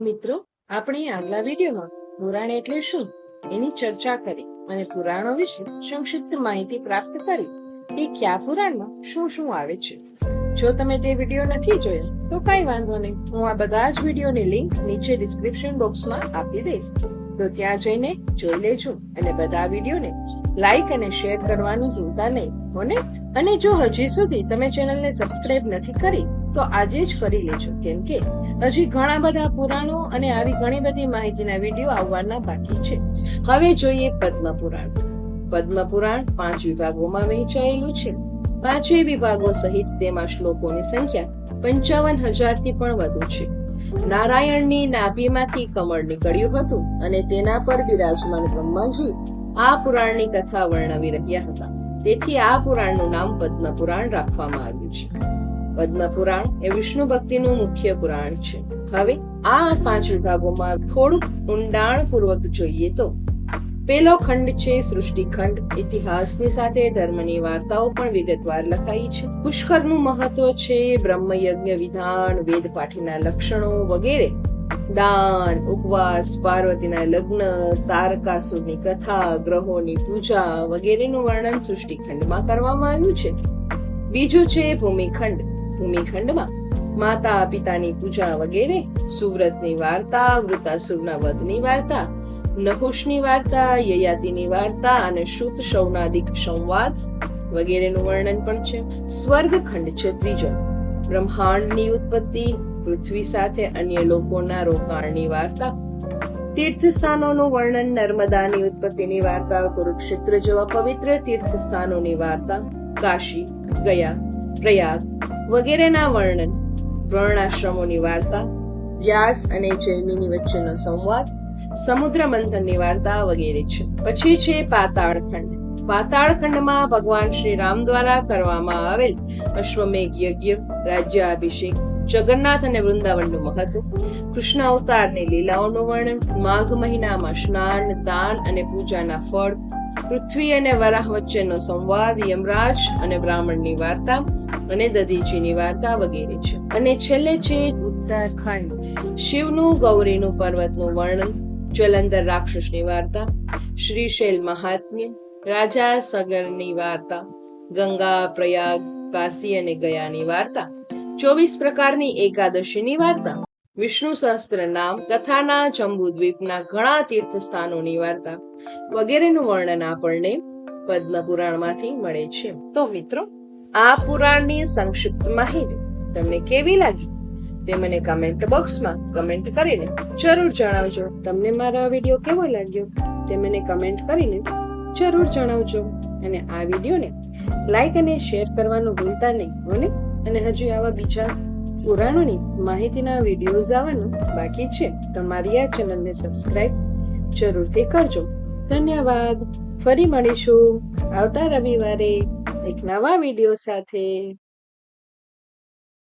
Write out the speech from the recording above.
મિત્રો, આપણે આગલા વિડીયોમાં પુરાણ એટલે શું એની ચર્ચા કરી અને પુરાણો વિશે સંક્ષિપ્ત માહિતી પ્રાપ્ત કરી કે કયા પુરાણમાં શું શું આવે છે. જો તમે તે વીડિયો નથી જોયો, તો કઈ વાંધો નહીં. હું આ બધા જ વિડીયોની લિંક નીચે ડિસ્ક્રિપ્શન બોક્સમાં આપી દઈશ. તો ત્યાં જઈને જોઈ લેજો અને બધા વિડીયોને લાઈક અને શેર કરવાનું ભૂલતા નહીં. હોને? અને જો હજી સુધી તમે ચેનલને સબસ્ક્રાઇબ નથી કરી, તો આજે જ કરી લેજો, કેમ કે હજી ઘણા બધા પુરાણો અને આવી ઘણી બધી માહિતીના વીડિયો આવવાના બાકી છે. હવે જોઈએ પદ્મ પુરાણ. પદ્મ પુરાણ પાંચ વિભાગોમાં વહેંચાયેલું છે. પાંચેય વિભાગો સહિત તેમાં શ્લોકોની સંખ્યા પંચાવન હજારથી પણ વધુ છે. નારાયણની નાભીમાંથી કમળ નીકળ્યું હતું અને તેના પર બિરાજમાન બ્રહ્માજી આ પુરાણની કથા વર્ણવી રહ્યા હતા. તેથી આ પુરાણનું નામ પદ્મ પુરાણ રાખવામાં આવ્યું છે. પદ્મ પુરાણ એ વિષ્ણુ ભક્તિનું મુખ્ય પુરાણ છે. હવે આ પાંચ વિભાગોમાં થોડુંક ઊંડાણ પૂર્વક જોઈએ તો, પેલો ખંડ છે સૃષ્ટિખંડ. ઇતિહાસની સાથે ધર્મની વાર્તાઓ પણ વિગતવાર લખાઈ છે. પુષ્કરનું મહત્વ છે બ્રહ્મયજ્ઞ વિધાન વેદ પાઠીના લક્ષણો વગેરે. દાન, ઉપવાસ, પાર્વતીના લગ્ન તારકાસુરની કથા, ગ્રહોની પૂજા વગેરેનું વર્ણન સૃષ્ટિખંડમાં કરવામાં આવ્યું છે. બીજું છે ભૂમિખંડ. ભૂમિખંડમાં માતા પિતાની પૂજા વગેરે, સુવ્રતની વાર્તા, વૃતાસુરના વધની વાર્તા નહુષની વાર્તા, યયાતિની વાર્તા અને શુત શૌનાદિક સંવાદ વગેરેનું વર્ણન પણ છે. સ્વર્ગખંડ છે ત્રીજો. બ્રહ્માંડની ઉત્પત્તિ પૃથ્વી સાથે અન્ય લોકોના રોકાણની વાર્તા. તીર્થસ્થાનોનું વર્ણન નર્મદાની ઉત્પત્તિની વાર્તા, કુરુક્ષેત્ર જેવા પવિત્ર તીર્થસ્થાનોની વાર્તા, કાશી, ગયા, પ્રયાગ વગેરેના વર્ણન, વર્ણાશ્રમોની વાર્તા, વ્યાસ અને જૈમિની વચ્ચેનો સંવાદ, સમુદ્ર મંથનની વાર્તા વગેરે છે. પછી છે પાતાળખંડ. પાતાળખંડમાં ભગવાન શ્રી રામ દ્વારા કરવામાં આવેલ અશ્વમેઘ યજ્ઞ, રાજ્યાભિષેક જગન્નાથ અને વૃંદાવનનું મહત્વ, કૃષ્ણ અવતારની લીલાઓનું વર્ણન, માઘ મહિનામાં સ્નાન, દાન અને પૂજાના ફળ, પૃથ્વી અને વરાહ વચ્ચેનો સંવાદ, યમરાજ અને બ્રાહ્મણની વાર્તા અને દધીજીની વાર્તા વગેરે છે. અને છેલ્લે છે ઉત્તરાખંડ. શિવનું, ગૌરીનું પર્વતનું વર્ણન, જલંધર રાક્ષસની વાર્તા, શ્રીશૈલ મહાત્મ્ય, રાજા સગરની વાર્તા, ગંગા, પ્રયાગ, કાશી અને ગયાની વાર્તા. ચોવીસ પ્રકારની એકાદશીની વાર્તા. વિષ્ણુ સહસ્ત્ર નામ કથાના જંબુદ્વીપના ઘણા તીર્થ સ્થાનોની વાર્તા. વગેરેનું વર્ણન આપણને પદ્મ પુરાણમાંથી મળે છે. તો મિત્રો, આ પુરાણની સંક્ષિપ્ત માહિતી તમને કેવી લાગી? તે મને કમેન્ટ બોક્સમાં કમેન્ટ કરીને જરૂર જણાવજો. તમને મારો આ વીડિયો કેવો લાગ્યો? તે મને કમેન્ટ કરીને જરૂર જણાવજો. અને આ વિડીયોને લાઈક અને શેર કરવાનું ભૂલતા નહીં, હોને? અને હજી આવા બીજા પુરાણોની માહિતીના વિડીયોઝ આવવાનું બાકી છે. તો મારી આ ચેનલને સબસ્ક્રાઇબ જરૂરથી કરજો. ધન્યવાદ. ફરી મળીશું આવતા રવિવારે એક નવા વીડિયો સાથે.